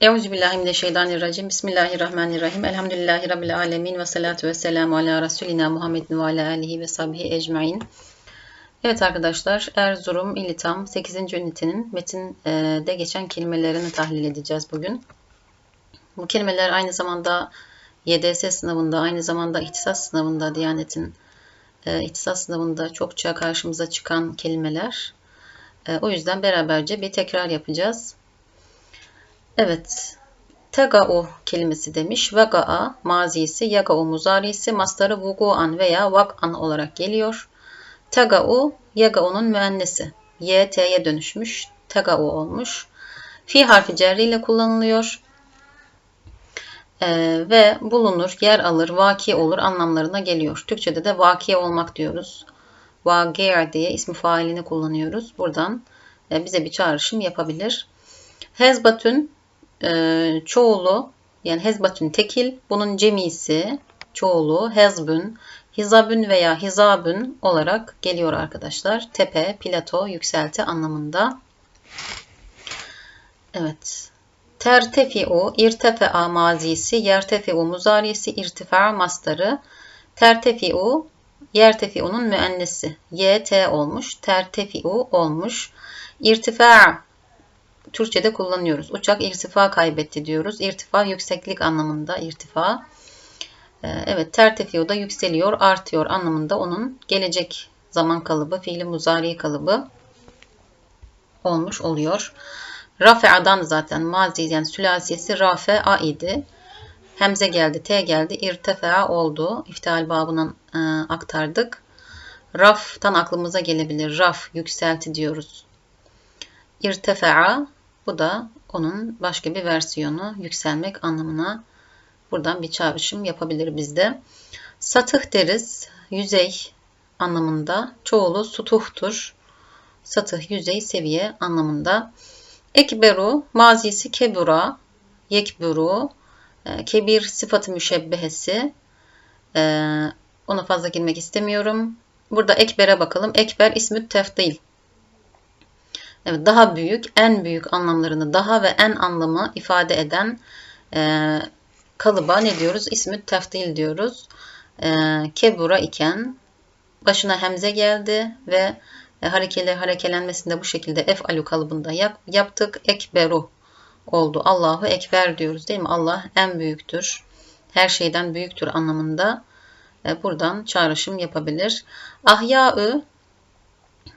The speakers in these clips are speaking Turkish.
Euzubillahimineşşeytanirracim. Bismillahirrahmanirrahim. Elhamdülillahi Rabbil alemin. Ve salatu ve selamu ala Resulina Muhammedin ve ala alihi ve sahbihi ecmain. Evet arkadaşlar Erzurum İlitam 8. ünitenin metinde geçen kelimelerini tahlil edeceğiz bugün. Bu kelimeler aynı zamanda YDS sınavında, aynı zamanda ihtisas sınavında, Diyanet'in e, ihtisas sınavında çokça karşımıza çıkan kelimeler. E, o yüzden beraberce bir tekrar yapacağız. Evet. Tega'u kelimesi demiş. Vega'a mazisi, yaga'u muzarisi, mastarı vugu'an veya vak'an olarak geliyor. Tega'u, yaga'unun müennesi. Y, T'ye dönüşmüş. Tega'u olmuş. Fi harfi cerri ile kullanılıyor. Ee, ve bulunur, yer alır, vaki olur anlamlarına geliyor. Türkçede de vaki olmak diyoruz. Vagir diye ismi failini kullanıyoruz. Buradan e, bize bir çağrışım yapabilir. Hezbatün e, çoğulu yani hezbatün tekil bunun cemisi çoğulu hezbün hizabün veya hizabün olarak geliyor arkadaşlar. Tepe, plato, yükselti anlamında. Evet. Tertefi'u, irtefe'a mazisi, yertefi'u muzarisi, irtifa mastarı. Tertefi'u, yertefi'unun müennesi. YT olmuş, tertefi'u olmuş. İrtifa Türkçe'de kullanıyoruz. Uçak irtifa kaybetti diyoruz. İrtifa yükseklik anlamında irtifa. Ee, evet tertefiyo da yükseliyor, artıyor anlamında onun gelecek zaman kalıbı, fiili muzari kalıbı olmuş oluyor. Rafe'adan zaten mazi yani sülasiyesi rafe'a idi. Hemze geldi, T geldi, irtefea oldu. İftihal babından e, aktardık. Raf'tan aklımıza gelebilir. Raf, yükselti diyoruz. İrtefea bu da onun başka bir versiyonu yükselmek anlamına buradan bir çağrışım yapabilir bizde. Satıh deriz. Yüzey anlamında. Çoğulu sutuhtur. Satıh yüzey seviye anlamında. Ekberu mazisi kebura. Yekburu. E, kebir sıfatı müşebbehesi. E, ona fazla girmek istemiyorum. Burada ekbere bakalım. Ekber ismi tefdil. Evet, daha büyük, en büyük anlamlarını daha ve en anlamı ifade eden e, kalıba ne diyoruz? İsmi teftil diyoruz. E, kebura iken başına hemze geldi ve e, harekeli harekelenmesinde bu şekilde ef'alu kalıbında yap, yaptık. Ekberu oldu. Allahu Ekber diyoruz değil mi? Allah en büyüktür. Her şeyden büyüktür anlamında. E, buradan çağrışım yapabilir. Ahya'ı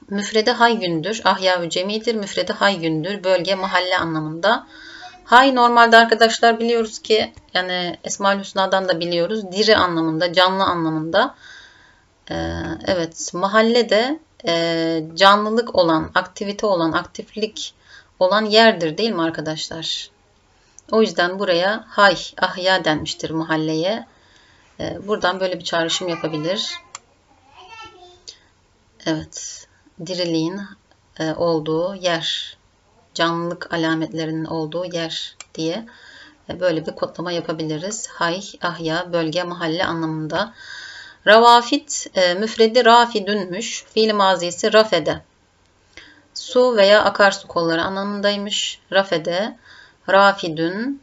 Müfrede hay gündür. Ahya cemidir. Müfrede hay gündür. Bölge, mahalle anlamında. Hay normalde arkadaşlar biliyoruz ki yani Esma-ül Hüsna'dan da biliyoruz. Diri anlamında, canlı anlamında. Ee, evet mahalle de e, canlılık olan, aktivite olan, aktiflik olan yerdir değil mi arkadaşlar? O yüzden buraya hay, ahya denmiştir mahalleye. Ee, buradan böyle bir çağrışım yapabilir. Evet diriliğin e, olduğu yer, canlılık alametlerinin olduğu yer diye e, böyle bir kodlama yapabiliriz. Hay, ahya, bölge, mahalle anlamında. Ravafit e, müfredi rafidünmüş. Fiil mazisi rafede. Su veya akarsu kolları anlamındaymış. Rafede, rafidün,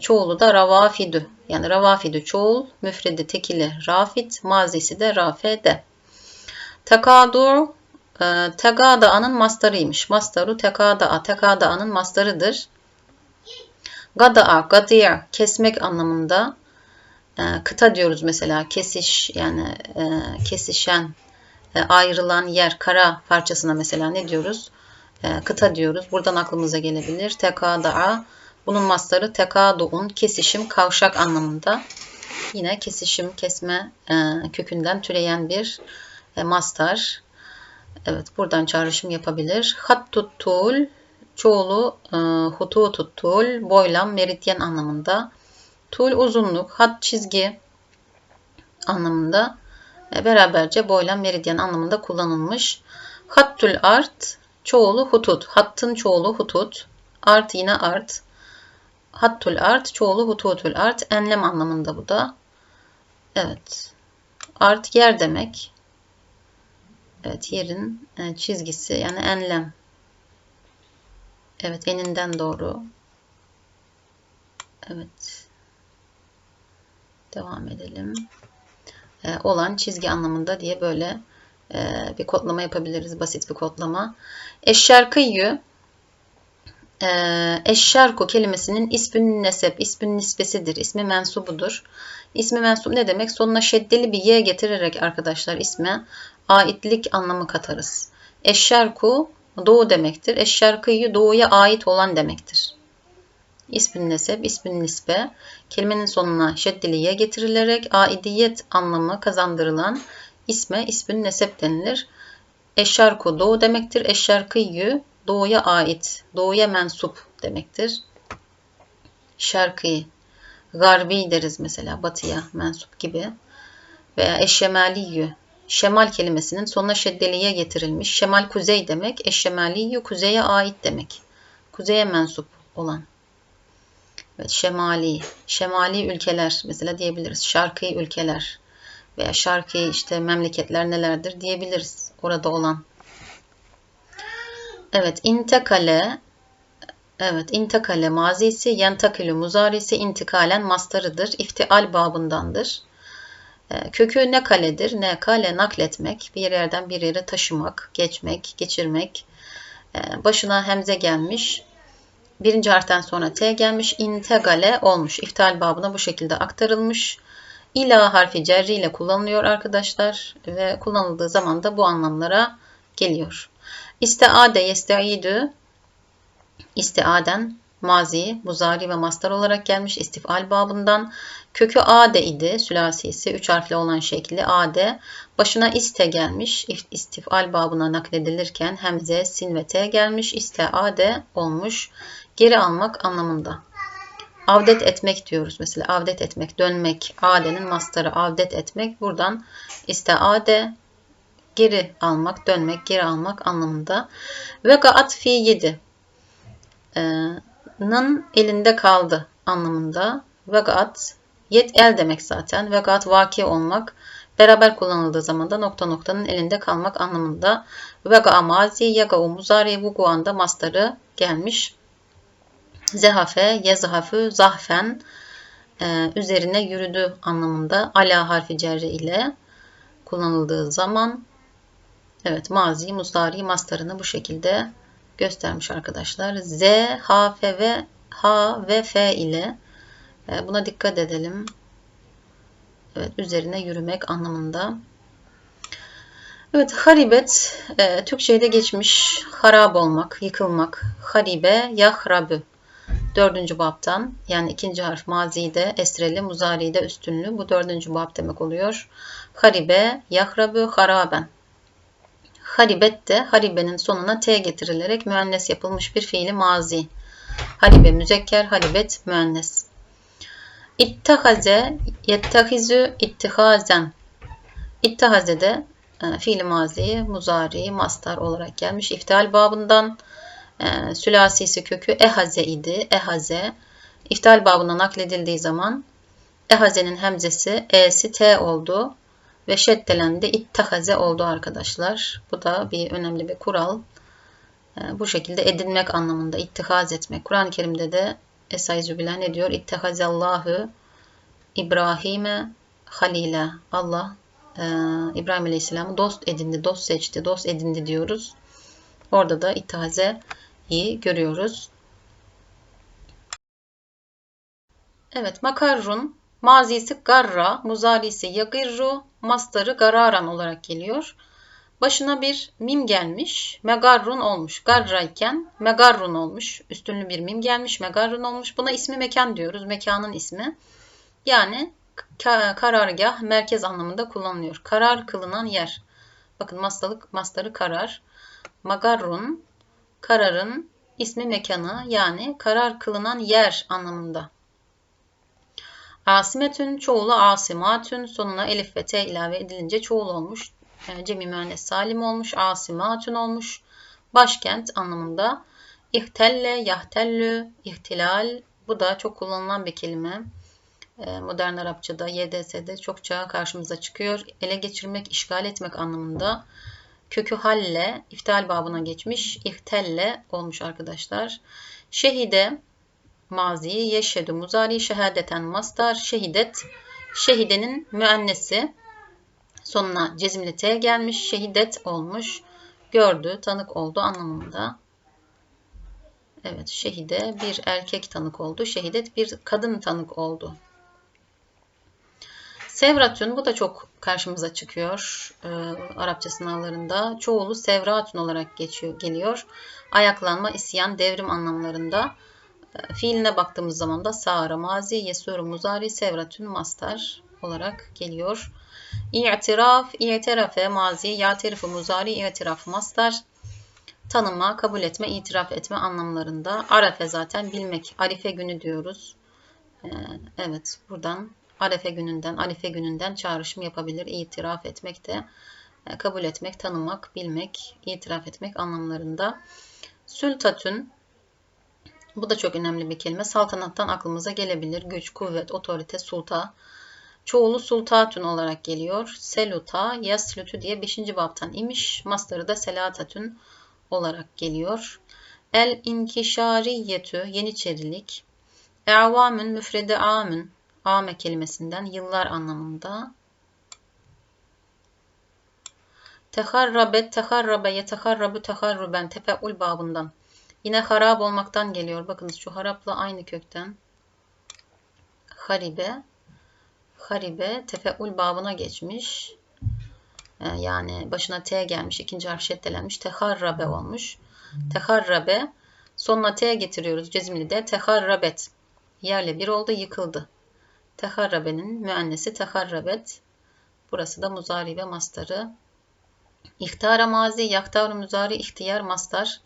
çoğulu da ravafidü. Yani ravafidü çoğul, müfredi tekili rafit, mazisi de rafede. Takadur e, ee, Tegada'nın mastarıymış. Mastaru tekada'a. Tekada'nın mastarıdır. Gada'a, gadiya kesmek anlamında e, kıta diyoruz mesela. Kesiş yani e, kesişen, e, ayrılan yer, kara parçasına mesela ne diyoruz? Kıta diyoruz. Buradan aklımıza gelebilir. Tekada'a. Bunun mastarı tekadu'un kesişim, kavşak anlamında. Yine kesişim, kesme kökünden türeyen bir e, mastar. Evet buradan çağrışım yapabilir. Hat tuttul çoğulu e, hutu tuttul boylam meridyen anlamında. Tul uzunluk, hat çizgi anlamında e, beraberce boylam meridyen anlamında kullanılmış. Hattul art çoğulu hutut. Hattın çoğulu hutut. Art yine art. Hattul art çoğulu hututul art. Enlem anlamında bu da. Evet. Art yer demek. Evet yerin e, çizgisi yani enlem. Evet eninden doğru. Evet. Devam edelim. Ee, olan çizgi anlamında diye böyle e, bir kodlama yapabiliriz. Basit bir kodlama. Eşşarkıyı e, eşşarku kelimesinin ismün nesep, ismün nispesidir, ismi mensubudur. İsmi mensup ne demek? Sonuna şeddeli bir y getirerek arkadaşlar isme aitlik anlamı katarız. Eşşarku doğu demektir. Eşşarkıyı doğuya ait olan demektir. İsmin nesep, ismin nisbe kelimenin sonuna şeddeli ye getirilerek aidiyet anlamı kazandırılan isme ismin nesep denilir. Eşşarku doğu demektir. Eşşarkıyı doğuya ait, doğuya mensup demektir. Şarkı, garbi deriz mesela batıya mensup gibi. Veya eşşemaliyyü, şemal kelimesinin sonuna şeddeliye getirilmiş. Şemal kuzey demek, eşşemaliyyü kuzeye ait demek. Kuzeye mensup olan. Evet, şemali, şemali ülkeler mesela diyebiliriz. Şarkı ülkeler veya şarkı işte memleketler nelerdir diyebiliriz orada olan. Evet, intekale Evet, intekale mazisi, yentakilü muzarisi intikalen mastarıdır. İftial babındandır. Ee, kökü ne kaledir? Ne kale nakletmek, bir yerden bir yere taşımak, geçmek, geçirmek. Ee, başına hemze gelmiş. Birinci harften sonra T gelmiş. integale olmuş. İftial babına bu şekilde aktarılmış. İla harfi cerri ile kullanılıyor arkadaşlar. Ve kullanıldığı zaman da bu anlamlara geliyor. İsteade yesteidü istiaden mazi, muzari ve mastar olarak gelmiş istifal babından. Kökü ade idi. Sülasisi üç harfli olan şekli ade. Başına iste gelmiş. istifal babına nakledilirken hemze, sin ve t gelmiş. İsteade olmuş. Geri almak anlamında. Avdet etmek diyoruz. Mesela avdet etmek, dönmek. Adenin mastarı avdet etmek. Buradan isteade geri almak, dönmek, geri almak anlamında. Ve gaat fi yedi. Nın elinde kaldı anlamında. Vegat yet el demek zaten. Vegat vaki olmak. Beraber kullanıldığı zaman da nokta noktanın elinde kalmak anlamında. Vega mazi, yaga muzari, vuguanda mastarı gelmiş. Zehafe, yezhafü, zahfen e, üzerine yürüdü anlamında ala harfi cerri ile kullanıldığı zaman evet mazi, muzari mastarını bu şekilde göstermiş arkadaşlar. Z, H, F ve H ve F ile e, buna dikkat edelim. Evet, üzerine yürümek anlamında. Evet, haribet e, Türkçe'de geçmiş harap olmak, yıkılmak. Haribe, yahrabü. Dördüncü babtan yani ikinci harf mazide, esreli, muzari'de üstünlü. Bu dördüncü bab demek oluyor. Haribe, yahrabü, haraben. Haribet de haribenin sonuna t getirilerek müennes yapılmış bir fiili mazi. Haribe müzekker, haribet müennes. İttihaze, yettehizü, ittihazen. İttihaze de e, fiili mazi, muzari, mastar olarak gelmiş. İftial babından e, sülasisi kökü ehaze idi. Ehaze. İftial babına nakledildiği zaman ehazenin hemzesi e'si t oldu ve şeddelendi ittahaze oldu arkadaşlar. Bu da bir önemli bir kural. Ee, bu şekilde edinmek anlamında ittihaz etmek. Kur'an-ı Kerim'de de Esaizu bilen ne diyor? İttihazallahu İbrahim'e halile. Allah e, İbrahim Aleyhisselam'ı dost edindi, dost seçti, dost edindi diyoruz. Orada da iyi görüyoruz. Evet, makarrun mazisi garra, muzarisi yagirru, mastarı gararan olarak geliyor. Başına bir mim gelmiş. Megarrun olmuş. Garra iken megarrun olmuş. Üstünlü bir mim gelmiş. Megarrun olmuş. Buna ismi mekan diyoruz. Mekanın ismi. Yani karargah, merkez anlamında kullanılıyor. Karar kılınan yer. Bakın mastalık, mastarı karar. Magarrun, kararın ismi mekanı yani karar kılınan yer anlamında. Asimetün çoğulu asimatün sonuna elif ve t ilave edilince çoğul olmuş. Yani cemi müennes salim olmuş. Asimatün olmuş. Başkent anlamında. İhtelle, yahtellü, ihtilal. Bu da çok kullanılan bir kelime. Ee, modern Arapçada, YDS'de çokça karşımıza çıkıyor. Ele geçirmek, işgal etmek anlamında. Kökü halle, iftal babına geçmiş. İhtelle olmuş arkadaşlar. Şehide, mazi, yeşhedü muzari, şehadeten mastar, şehidet, şehidenin müennesi. Sonuna cezimli T gelmiş, şehidet olmuş, gördü, tanık oldu anlamında. Evet, şehide bir erkek tanık oldu, şehidet bir kadın tanık oldu. Sevratün bu da çok karşımıza çıkıyor e, Arapça sınavlarında. Çoğulu sevratün olarak geçiyor, geliyor. Ayaklanma, isyan, devrim anlamlarında. Fiiline baktığımız zaman da sağra, mazi, yesur, muzari, sevratün, mastar olarak geliyor. İ'tiraf, i'tirafe, mazi, ya'terifu, muzari, i'tiraf, mastar. Tanıma, kabul etme, itiraf etme anlamlarında. Arefe zaten bilmek. Arife günü diyoruz. E, evet buradan Arefe gününden, Arife gününden çağrışım yapabilir. İtiraf etmek de e, kabul etmek, tanımak, bilmek, itiraf etmek anlamlarında. Sültatün bu da çok önemli bir kelime. Saltanattan aklımıza gelebilir. Güç, kuvvet, otorite, sulta. Çoğulu sultatün olarak geliyor. Seluta, yaslütü diye 5. babtan imiş. Mastarı da selatatün olarak geliyor. El inkişariyetü, yeniçerilik. Evamün, müfrede amün, ame kelimesinden yıllar anlamında. Teharrabet, teharrabe, yeteharrabu, teharruben, tefeul babından. Yine harap olmaktan geliyor. Bakınız şu harapla aynı kökten. Haribe, haribe, tefeul babına geçmiş. Ee, yani başına T gelmiş, ikinci harf şeddelenmiş. Teharrabe olmuş. Teharrabe, sonuna T getiriyoruz cezimli de. Teharrabet, yerle bir oldu, yıkıldı. Teharrabe'nin müennesi teharrabet. Burası da muzari ve mastarı. İhtara mazi, yaktar muzari, ihtiyar mastar.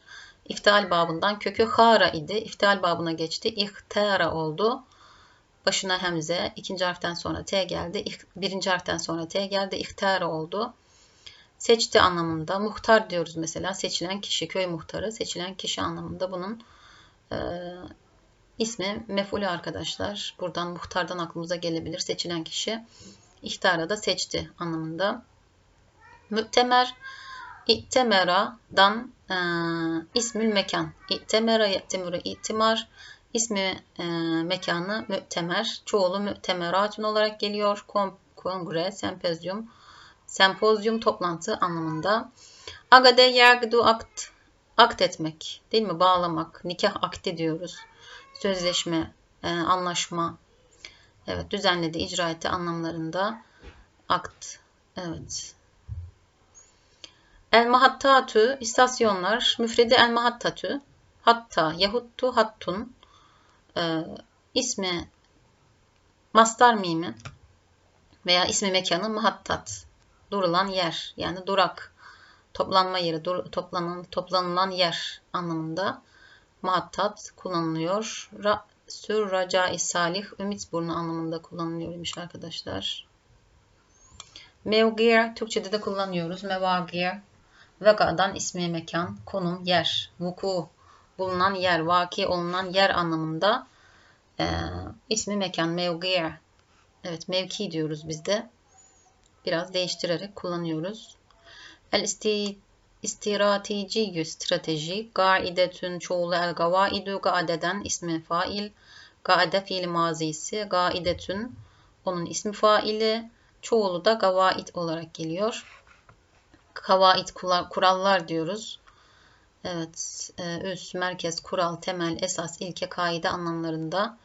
İftial babından kökü hara idi. İftial babına geçti. İhtara oldu. Başına hemze, ikinci harften sonra T geldi. Birinci harften sonra T geldi. İhtara oldu. Seçti anlamında. Muhtar diyoruz mesela. Seçilen kişi, köy muhtarı. Seçilen kişi anlamında bunun e, İsmi mef'ulü arkadaşlar. Buradan muhtardan aklımıza gelebilir. Seçilen kişi ihtara da seçti anlamında. Mütemer İ'temera'dan e, ismül mekan. İ'temera ye'temuru itimar. İsmi e, mekanı mütemer. Çoğulu mütemeratun olarak geliyor. Kom, kongre, sempozyum, sempozyum toplantı anlamında. Agade yergdu akt, akt etmek değil mi? Bağlamak, nikah akti diyoruz sözleşme, e, anlaşma, evet düzenledi, icra etti anlamlarında akt. Evet. El mahattatü istasyonlar, müfredi el mahattatü, hatta yahuttu hattun e, ismi mastar mimi veya ismi mekanı mahattat durulan yer yani durak toplanma yeri dur, toplanan toplanılan yer anlamında muhattat kullanılıyor. Ra, sür raca salih ümit burnu anlamında kullanılıyormuş arkadaşlar. Mevgir Türkçe'de de kullanıyoruz. Mevagir Vega'dan ismi mekan, konum, yer, vuku bulunan yer, vaki olunan yer anlamında e, ismi mekan, mevgir. Evet mevki diyoruz biz de. Biraz değiştirerek kullanıyoruz. El isti İstirateji strateji, gaidetün çoğulu el gavaidu gaideden ismi fail, gaide fiil mazisi, gaidetün onun ismi faili, çoğulu da gavaid olarak geliyor. Kavaid kurallar diyoruz. Evet, e, üs, merkez, kural, temel, esas, ilke, kaide anlamlarında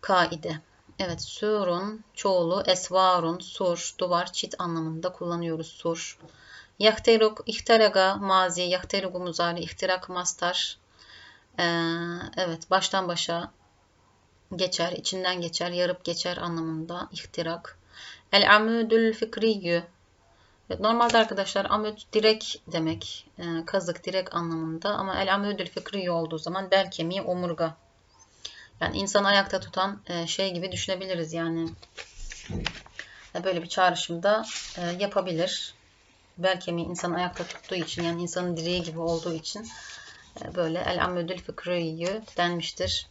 kaide. Evet, surun çoğulu, esvarun, sur, duvar, çit anlamında kullanıyoruz sur. Yahteruk, ihteraga, mazi, yahterugu muzari, ihtirak mastar. Ee, evet, baştan başa geçer, içinden geçer, yarıp geçer anlamında ihtirak. El amudul fikriyyü. Evet, normalde arkadaşlar amud direk demek, e, kazık direk anlamında ama el amudul fikriyyü olduğu zaman bel kemiği omurga. Yani insanı ayakta tutan e, şey gibi düşünebiliriz yani. E, böyle bir çağrışımda e, yapabilir bel kemiği insanı ayakta tuttuğu için yani insanın direği gibi olduğu için e, böyle el amudül fıkrıyı denmiştir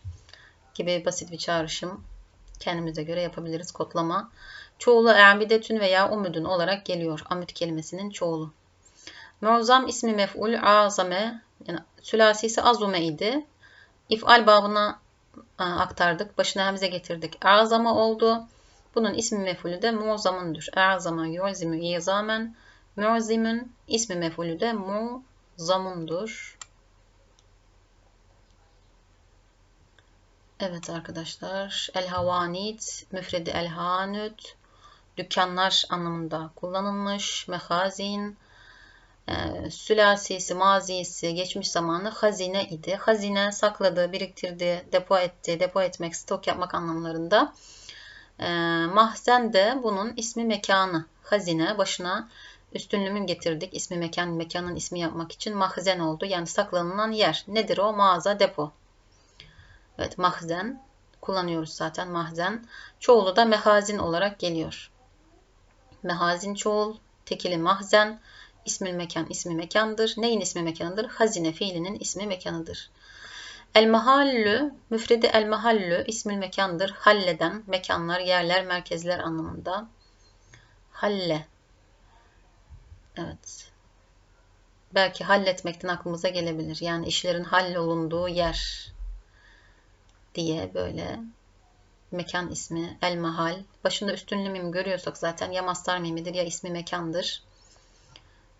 gibi basit bir çağrışım kendimize göre yapabiliriz kodlama. Çoğulu e'abidetün veya umudun olarak geliyor. Amüd kelimesinin çoğulu. Muazzam ismi mef'ul azame yani sülasisi azume idi. İf'al babına e, aktardık. Başına hemze getirdik. Erzama oldu. Bunun ismi mefulü de muzamundur. Erzama yulzimu izamen. Muzimun ismi mefulü de muzamundur. Evet arkadaşlar. El havanit, müfredi el hanut, dükkanlar anlamında kullanılmış. Mehazin, e, sülasisi, mazisi, geçmiş zamanı hazine idi. Hazine sakladı, biriktirdi, depo etti, depo etmek, stok yapmak anlamlarında. E, mahzen de bunun ismi mekanı. Hazine başına üstünlüğünü getirdik. İsmi mekan, mekanın ismi yapmak için mahzen oldu. Yani saklanılan yer. Nedir o? Mağaza, depo. Evet mahzen kullanıyoruz zaten mahzen. Çoğulu da mehazin olarak geliyor. Mehazin çoğul, tekili mahzen, ismil mekan ismi mekandır. Neyin ismi mekanıdır? Hazine fiilinin ismi mekanıdır. El mahallü, müfredi el mahallü ismil mekandır. Halleden, mekanlar, yerler, merkezler anlamında. Halle. Evet. Belki halletmekten aklımıza gelebilir. Yani işlerin hallolunduğu yer diye böyle mekan ismi el mahal. Başında üstünlü mim görüyorsak zaten ya mastar mimidir ya ismi mekandır.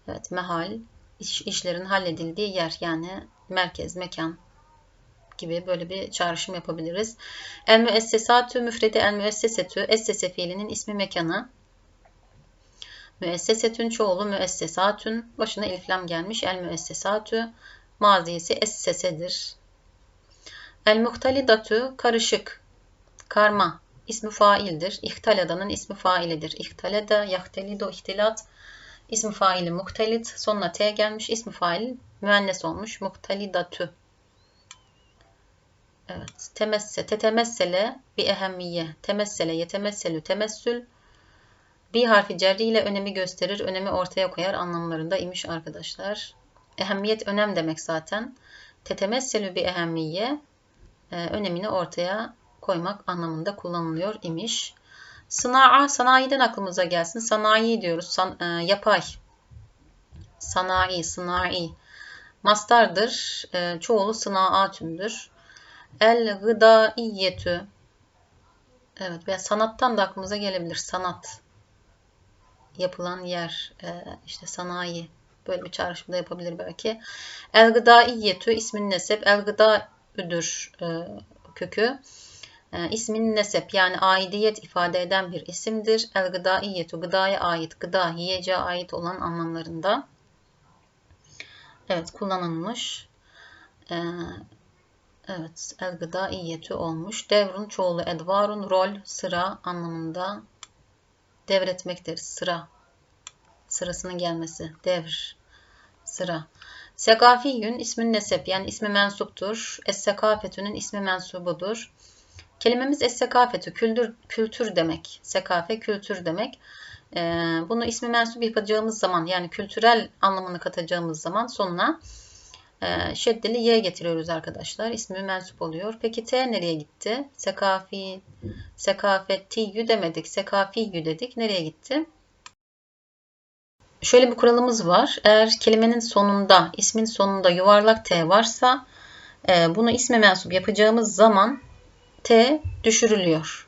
Evet mehal iş, işlerin halledildiği yer yani merkez mekan gibi böyle bir çağrışım yapabiliriz. El müessesatü müfredi el müessesetü essese fiilinin ismi mekanı. Müessesetün çoğulu müessesatün başına eliflam gelmiş el müessesatü mazisi essesedir. El muhtalidatü karışık, karma, ismi faildir. İhtalada'nın ismi failidir. İhtalada, yahtelido, ihtilat, ismi faili muhtalit. Sonuna t gelmiş. ismi fail müennes olmuş. Muhtalidatü. Evet. Temesse, tetemessele bir ehemmiye. Temessele, yetemesselü, temessül. Bir harfi cerri ile önemi gösterir, önemi ortaya koyar anlamlarında imiş arkadaşlar. Ehemmiyet önem demek zaten. Tetemesselü bir ehemmiye e, önemini ortaya koymak anlamında kullanılıyor imiş. Sına'a, sanayiden aklımıza gelsin. Sanayi diyoruz. San, e, yapay. Sanayi, sınai. Mastardır. E, çoğulu sınaatündür. El gıdaiyetü. Evet veya sanattan da aklımıza gelebilir. Sanat. Yapılan yer. E, işte sanayi. Böyle bir çağrışımda yapabilir belki. El gıdaiyetü ismin nesep. El gıda üdür e, kökü. E, ismin nesep yani aidiyet ifade eden bir isimdir. El gıdaiyetu gıdaya ait, gıda yiyeceğe ait olan anlamlarında. Evet kullanılmış. E, evet el gıdaiyetu olmuş. Devrun çoğulu edvarun rol sıra anlamında devretmektir. Sıra sırasının gelmesi devr sıra. Sekafiyün ismin nesep yani ismi mensuptur. Es-sekafetünün ismi mensubudur. Kelimemiz es-sekafetü kültür, kültür demek. Sekafe kültür demek. Ee, bunu ismi mensup yapacağımız zaman yani kültürel anlamını katacağımız zaman sonuna e, şeddeli y getiriyoruz arkadaşlar. İsmi mensup oluyor. Peki t nereye gitti? Sekafi, sekafetiyü demedik. Sekafiyü dedik. Nereye gitti? şöyle bir kuralımız var. Eğer kelimenin sonunda, ismin sonunda yuvarlak T varsa e, bunu isme mensup yapacağımız zaman T düşürülüyor.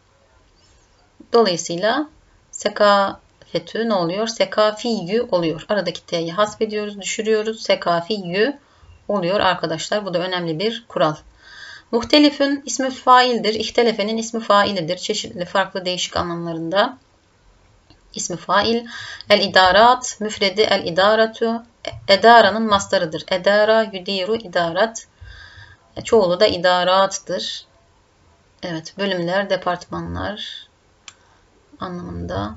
Dolayısıyla sekafetü ne oluyor? Sekafiyyü oluyor. Aradaki T'yi hasbediyoruz, düşürüyoruz. Sekafiyyü oluyor arkadaşlar. Bu da önemli bir kural. Muhtelifün ismi faildir. İhtelefenin ismi failidir. Çeşitli farklı değişik anlamlarında ismi fail. El idarat, müfredi el idaratu, edaranın mastarıdır. Edara, yudiru, idarat. Çoğulu da idarattır. Evet, bölümler, departmanlar anlamında.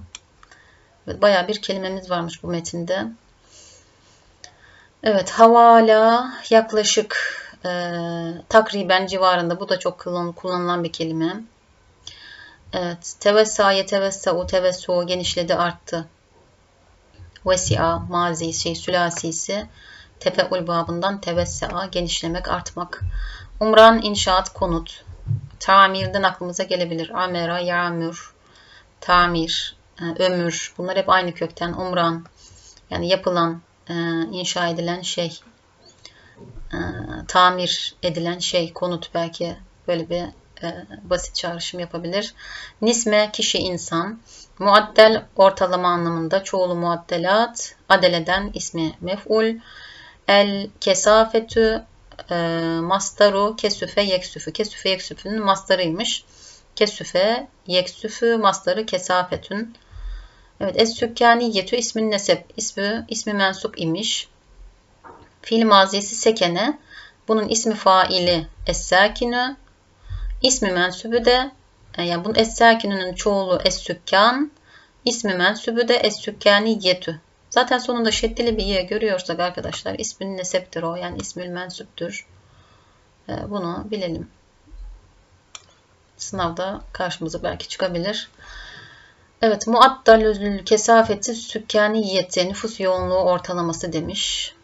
Evet, bayağı bir kelimemiz varmış bu metinde. Evet, havala yaklaşık e, takriben civarında. Bu da çok kullanılan bir kelime. Evet. Tevessa yetevessa'u tevessu genişledi arttı. Vesi'a mazi şey sülasisi tefeul babından tevessa genişlemek artmak. Umran inşaat konut. Tamirden aklımıza gelebilir. Amera yağmur. Tamir, e, ömür. Bunlar hep aynı kökten. Umran yani yapılan, e, inşa edilen şey. E, tamir edilen şey, konut belki böyle bir basit çağrışım yapabilir. Nisme kişi insan. Muaddel ortalama anlamında çoğulu muaddelat. Adeleden ismi mef'ul. El kesafetü e, mastaru kesüfe yeksüfü. Kesüfe yeksüfünün mastarıymış. Kesüfe yeksüfü mastarı kesafetün. Evet es sükkaniyetü ismin nesep. ismi, ismi mensup imiş. Fiil mazisi sekene. Bunun ismi faili es-sakinü. İsmi mensubu de e, yani bunun es-sakinünün çoğulu es-sükkan. İsmi mensubu de es-sükkaniyetü. Zaten sonunda şeddeli bir ye görüyorsak arkadaşlar ismin neseptir o. Yani ismül mensuptur. E, bunu bilelim. Sınavda karşımıza belki çıkabilir. Evet, muaddalül kesafeti sükkaniyeti nüfus yoğunluğu ortalaması demiş.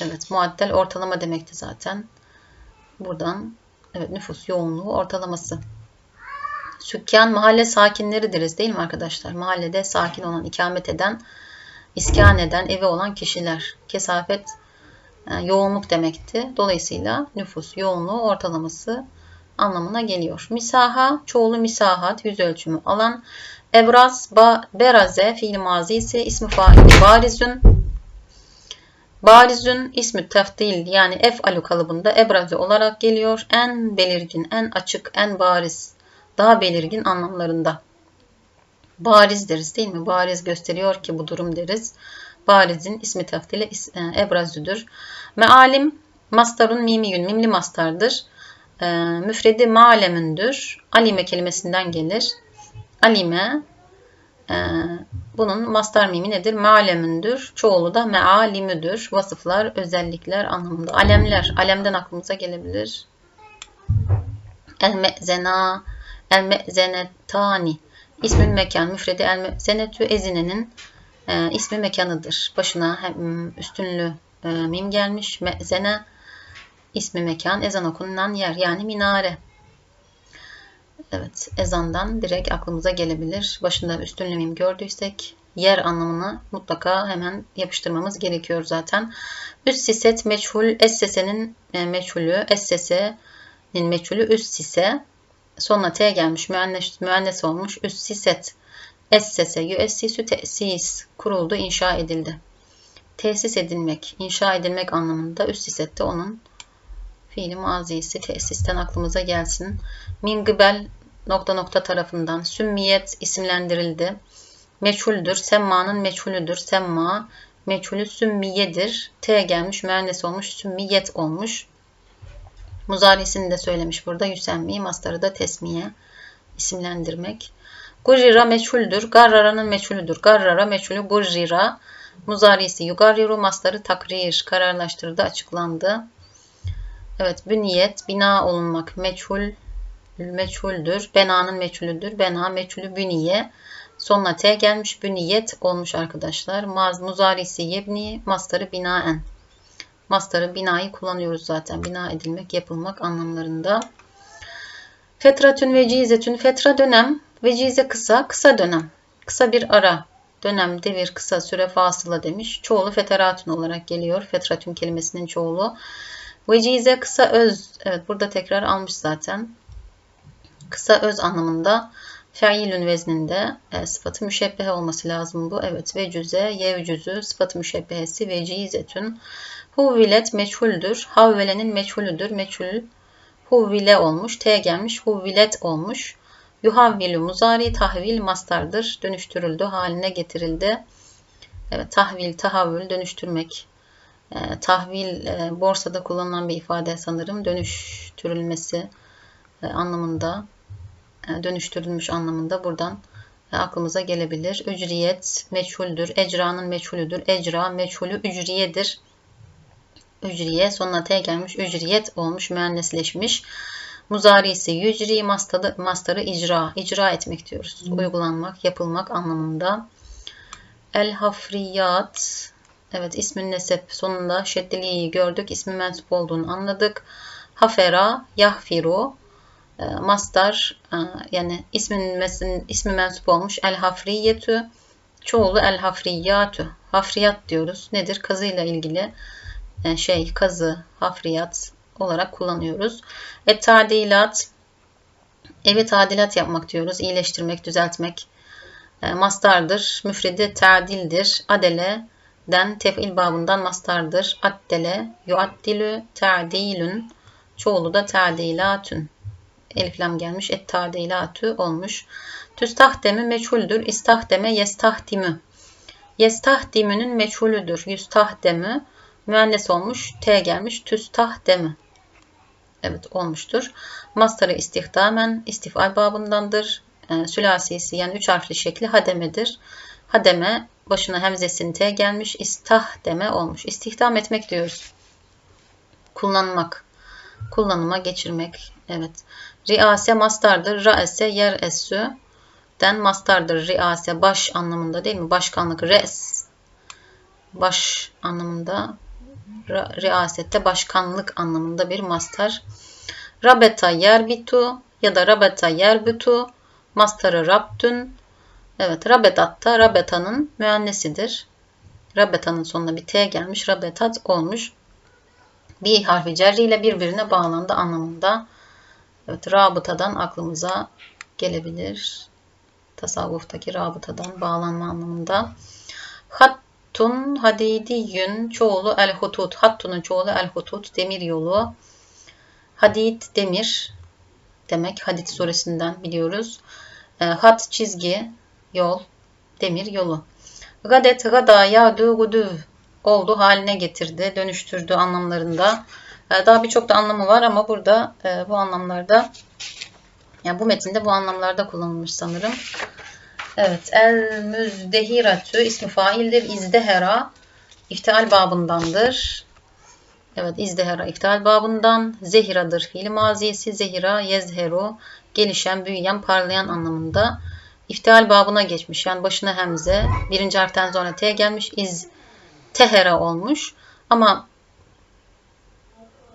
Evet, muaddel ortalama demekti zaten. Buradan evet nüfus yoğunluğu ortalaması. Sükkan mahalle sakinleri deriz değil mi arkadaşlar? Mahallede sakin olan, ikamet eden, iskan eden, evi olan kişiler. Kesafet e, yoğunluk demekti. Dolayısıyla nüfus yoğunluğu ortalaması anlamına geliyor. Misaha, çoğulu misahat, yüz ölçümü alan. Ebraz, ba, beraze, fiil mazisi, ismi faili barizün. Barizün ismi teftil yani ef'alu kalıbında ebraze olarak geliyor. En belirgin, en açık, en bariz, daha belirgin anlamlarında. Bariz deriz değil mi? Bariz gösteriyor ki bu durum deriz. Barizin ismi teftili e, ebrazüdür. Mealim mastarun mimiyün mimli mastardır. E, müfredi malemündür. Alime kelimesinden gelir. Alime e, bunun mastar mimi nedir? Mealemündür. Çoğulu da mealimüdür. Vasıflar, özellikler anlamında. Alemler. Alemden aklımıza gelebilir. El me'zena, el me'zenetani. İsmül mekan, müfredi el me'zenetü ezinenin e, ismi mekanıdır. Başına hem üstünlü e, mim gelmiş. Me'zene ismi mekan, ezan okunan yer yani minare. Evet, ezandan direkt aklımıza gelebilir. Başında üstünlü mim gördüysek yer anlamını mutlaka hemen yapıştırmamız gerekiyor zaten. Üst siset meçhul, essesenin e, meçhulü, essesenin meçhulü üst sise. Sonuna T gelmiş, müennes, müennes olmuş. Üst siset, essese, yüessisü tesis, kuruldu, inşa edildi. Tesis edilmek, inşa edilmek anlamında üst sisette onun fiili mazisi tesisten aklımıza gelsin. Min gıbel nokta nokta tarafından sümmiyet isimlendirildi. Meçhuldür. Semma'nın meçhulüdür. Semma meçhulü sümmiyedir. T gelmiş müennes olmuş. Sümmiyet olmuş. Muzarisini de söylemiş burada. Yüsemmi mastarı da tesmiye isimlendirmek. Gurira meçhuldür. Garrara'nın meçhulüdür. Garrara meçhulü gurrira. Muzarisi yugarriru mastarı takrir kararlaştırdı açıklandı. Evet bünyet bina olunmak meçhul meçhuldür. Bena'nın meçhulüdür. Bena meçhulü bünye. Sonuna T gelmiş. Büniyet olmuş arkadaşlar. Maz muzarisi yebni. Mastarı binaen. Mastarı binayı kullanıyoruz zaten. Bina edilmek, yapılmak anlamlarında. Fetratün ve cizetün. Fetra dönem. Vecize kısa. Kısa dönem. Kısa bir ara. Dönem, devir, kısa süre, fasıla demiş. Çoğulu feteratün olarak geliyor. Fetratün kelimesinin çoğulu. Vecize kısa öz. Evet burada tekrar almış zaten. Kısa öz anlamında feilün vezninde e, sıfatı müşebbehe olması lazım bu. Evet vecüze, yevcüzü sıfatı müşebbehesi vecizetün. Huvvilet meçhuldür. Havvelenin meçhulüdür. Meçhul huvvile olmuş. T gelmiş. Huvvilet olmuş. Yuhavvilü muzari tahvil mastardır. Dönüştürüldü. Haline getirildi. Evet tahvil, tahavvül dönüştürmek e, tahvil e, borsada kullanılan bir ifade sanırım dönüştürülmesi e, anlamında e, dönüştürülmüş anlamında buradan e, aklımıza gelebilir. Ücriyet meçhuldür. Ecra'nın meçhulüdür. Ecra meçhulü ücriyedir. Ücriye sonuna T gelmiş. Ücriyet olmuş. Müennesleşmiş. Muzarisi yücri mastarı, mastarı icra. icra etmek diyoruz. Uygulanmak, yapılmak anlamında. El hafriyat Evet ismin nesep sonunda şeddeliği gördük. İsmi mensup olduğunu anladık. Hafera, yahfiru, e, mastar e, yani ismin mesin, ismi mensup olmuş. El hafriyetü çoğulu el hafriyatü. Hafriyat diyoruz. Nedir? Kazıyla ilgili e, şey kazı, hafriyat olarak kullanıyoruz. Et tadilat Evi tadilat yapmak diyoruz. İyileştirmek, düzeltmek. E, mastardır. Müfredi ta'dildir. Adele'den tef'il babından mastardır. Addele, yuaddilü, ta'dilün. Çoğulu da ta'dilatün. Elif lam gelmiş. Et ta'dilatü olmuş. Tüstahdemi meçhuldür. İstahdeme yestahdimü. Yestahdimünün meçhulüdür. Yüstahdemü. Müennes olmuş. T gelmiş. Tüstahdemi. Evet olmuştur. Mastarı istihdamen istifal babındandır. E, sülasisi yani üç harfli şekli hademedir. Hademe başına hemzesin T gelmiş. İstahdeme olmuş. İstihdam etmek diyoruz. Kullanmak. Kullanıma geçirmek. Evet. Riase mastardır. Raese yer essü. Den mastardır. Riase baş anlamında değil mi? Başkanlık. Res. Baş anlamında. Riasette başkanlık anlamında bir mastar. Rabeta yerbitu ya da rabeta yerbitu mastarı rabtün. Evet rabetatta rabetanın müennesidir. Rabetanın sonuna bir T gelmiş. Rabetat olmuş. Bir harfi cerri ile birbirine bağlandı anlamında. Evet rabıtadan aklımıza gelebilir. Tasavvuftaki rabıtadan bağlanma anlamında. Hattun hadidiyün çoğulu el hutut. Hattunun çoğulu el hutut. Demir yolu. Hadid demir demek. Hadid suresinden biliyoruz. E, hat çizgi, yol, demir yolu. Gadet gada yadu guduv oldu haline getirdi, dönüştürdü anlamlarında. E, daha birçok da anlamı var ama burada e, bu anlamlarda yani bu metinde bu anlamlarda kullanılmış sanırım. Evet. El müzdehiratü ismi faildir. İzdehera iftial babındandır. Evet. İzdehera iftial babından. Zehiradır fiil mazisi. Zehira yezheru gelişen, büyüyen, parlayan anlamında. İftial babına geçmiş. Yani başına hemze. Birinci harften sonra T gelmiş. İz tehera olmuş. Ama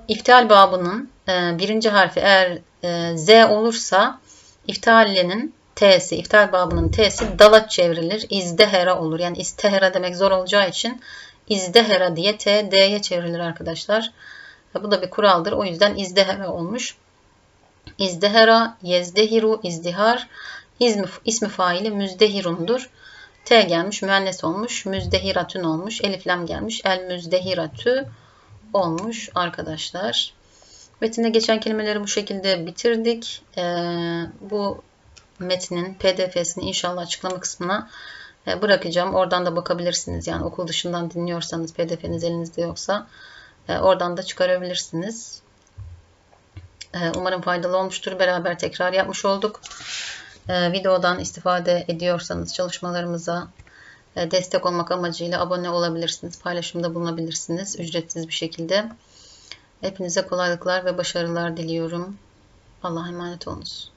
iftial babının e, birinci harfi eğer e, Z olursa iftiallenin T'si, iftial babının T'si dala çevrilir. İzdehera olur. Yani istehera demek zor olacağı için izdehera diye T, D'ye çevrilir arkadaşlar. Bu da bir kuraldır. O yüzden izdehera olmuş. İzdehera, yezdehiru, izdihar. İsmi, ismi faili müzdehirundur. T gelmiş, müennes olmuş. Müzdehiratün olmuş. Eliflem gelmiş. El müzdehiratü olmuş arkadaşlar. Metinde geçen kelimeleri bu şekilde bitirdik. Ee, bu metnin pdf'sini inşallah açıklama kısmına e, bırakacağım. Oradan da bakabilirsiniz. Yani okul dışından dinliyorsanız pdf'niz elinizde yoksa e, oradan da çıkarabilirsiniz. E, umarım faydalı olmuştur. Beraber tekrar yapmış olduk. Videodan istifade ediyorsanız çalışmalarımıza destek olmak amacıyla abone olabilirsiniz. Paylaşımda bulunabilirsiniz. Ücretsiz bir şekilde. Hepinize kolaylıklar ve başarılar diliyorum. Allah'a emanet olunuz.